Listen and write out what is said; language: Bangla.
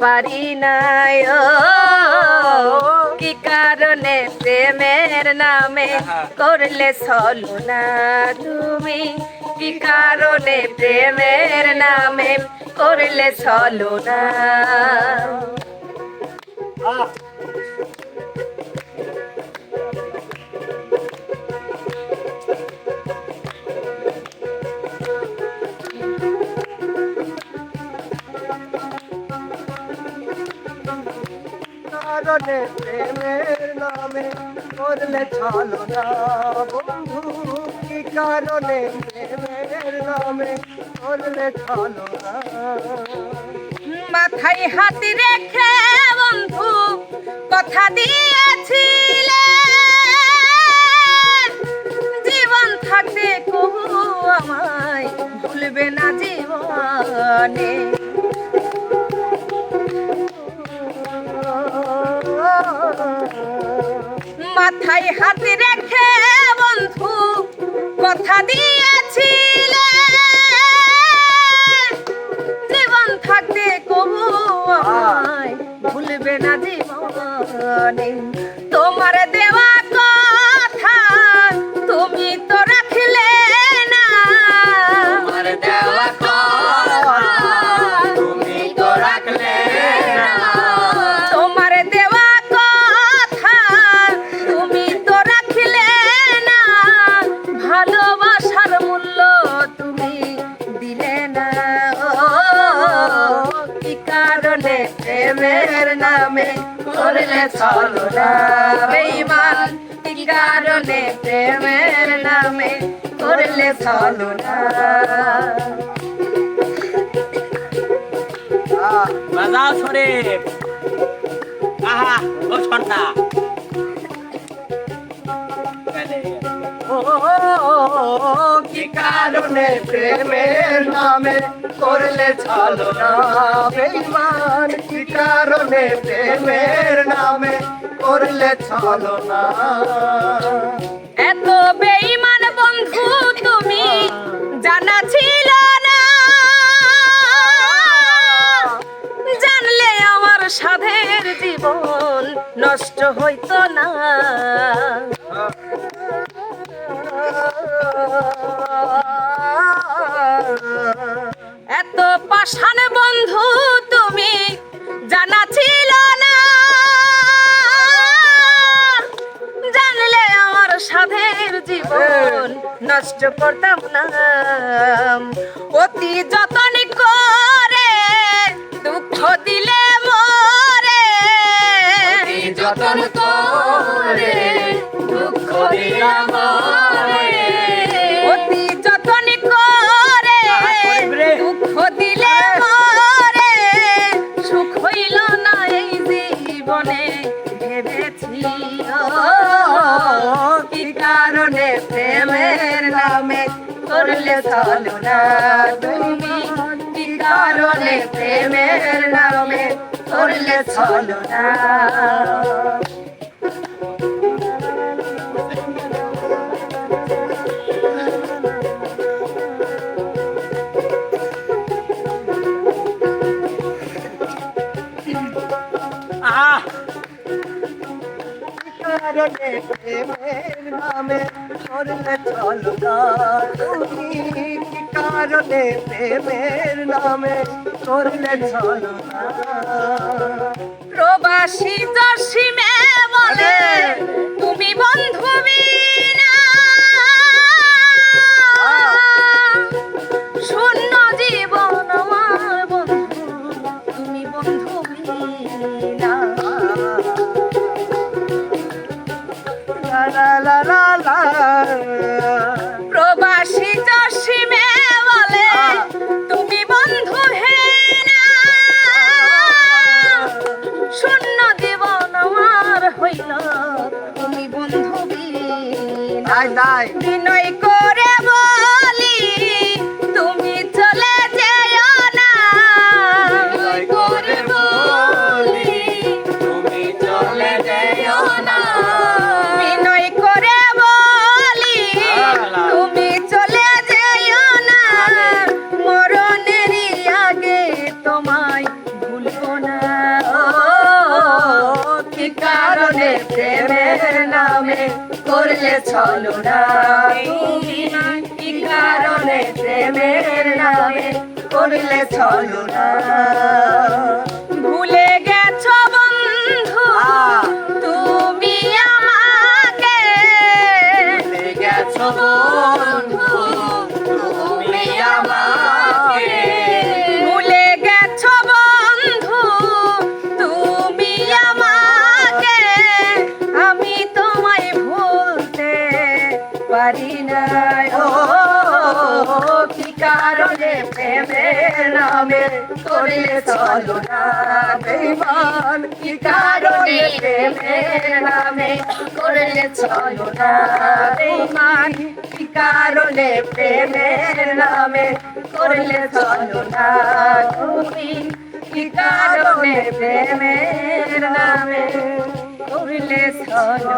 পারি না ও কি কারণে প্রেমের নামে করলে চলো না তুমি? কি কারণে প্রেমের নামে করলে চলো না কারণে প্রেমের নামে করলে চলো না বন্ধু। কি কারণে প্রেমের নামে করলে চলো না? মাথায় হাত রেখে বন্ধু, কথা দিয়েছিলে। জীবন থাকতে আমায়, ভুলবে না জীবনে। মাথায় হাত রেখে বন্ধু কথা দিয়েছিলে। জীবন থাকতে কবু ভুলবে না জীবনে। কারণে প্রেমের নামে করলে চলো না বেঈমান কি কারণে প্রেমের নামে করলে চলো না বাজাও শরীফ আহা ও সন্ধ্যা ও কি কারণে প্রেমের নামে করলে চলো না। বেইমান কি কারণে প্রেমের নামে করলে চলো না। এত বেঈমান বন্ধু তুমি জানা ছিল না। জানলে আমার সাধের জীবন নষ্ট হইতো না। পাষাণ বন্ধু তুমি জানা ছিল না। জানলে আমার সাধের জীবন নষ্ট করতাম না। অতি যতন করে দুঃখ দিলে মরে। যতন করলে চলো না তুমি কি কারণে প্রেমের নামে করলে চলো না? কারণে প্রেমের নামে করলে চলো না। তুমি কি কারণে প্রেমের নামে করলে প্রবাসী জসিমে বলে তুমি বন্ধু লা লা লা। প্রবাসী জসিমে বলে তুমি বন্ধু হেনা শূন্য জীবন আমার হইল তুমি বন্ধু বিনয় করলে চলো না। তুমি কি কারণে প্রেমের নামে করলে চলো না। নামে করলে চলো না বেমান কি কারণে প্রেমের নামে করলে চলো না বেমান কি কারণে প্রেমের নামে করলে চলো না তুমি কি কারণে প্রেমের নামে করলে চলো